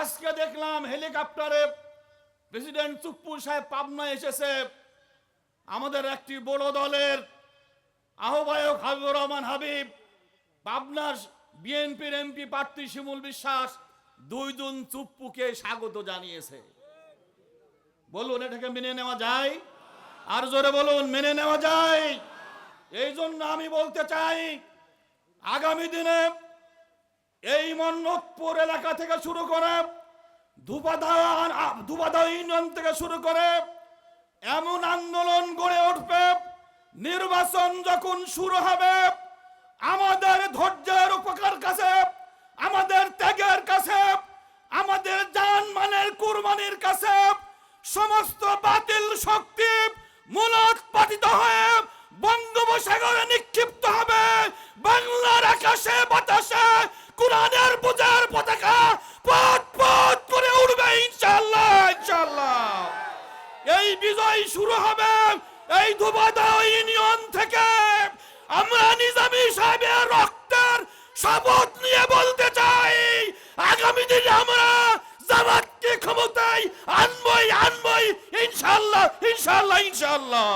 আজকে দেখলাম হেলিকপ্টারে প্রেসিডেন্ট চুপ্পু সাহেব পাবনা এসেছে। আমাদের একটি বড় দলের আহ্বায়ক হাবিবুর রহমান হাবিব, পাবনার বিএনপির এমপি প্রার্থী শিমুল বিশ্বাস দুই জন চুপ্পুকে স্বাগত জানিয়েছে। বলুন, এটাকে মেনে নেওয়া যায়? আর জোরে বলুন, মেনে নেওয়া যায়? এই জন্য আমি বলতে চাই, আগামী দিনে এই মন্নতপুর এলাকা থেকে শুরু করে ধুপাদা ধুপাদা ইউনিয়ন থেকে শুরু করে এমন আন্দোলন গড়ে উঠবে, নির্বাচন যখন শুরু হবে, আমাদের ধৈর্যের উপকার কাছে, আমাদের ত্যাগের কাছে, আমাদের জান মানের কুরবানির কাছে সমস্ত বাতিল শক্তি মূলত পাতিত হয়ে বঙ্গোপসাগরে নিক্ষিপ্ত হবে। বাংলার আকাশে, বাতাসে কোরআনের পূজার পতাকা পথ পথ করে উঠবে ইনশাআল্লাহ ইনশাআল্লাহ। এই বিজয় শুরু হবে এই ধুবাদা ইউনিয়ন থেকে। আমরা নিজামী সাহেবের রক্তের শপথ নিয়ে বলতে চাই, আগামী দিনে আমরা জামাতকে ক্ষমতায় আনবই আনবই, ইনশাআল্লাহ ইনশাআল্লাহ ইনশাআল্লাহ।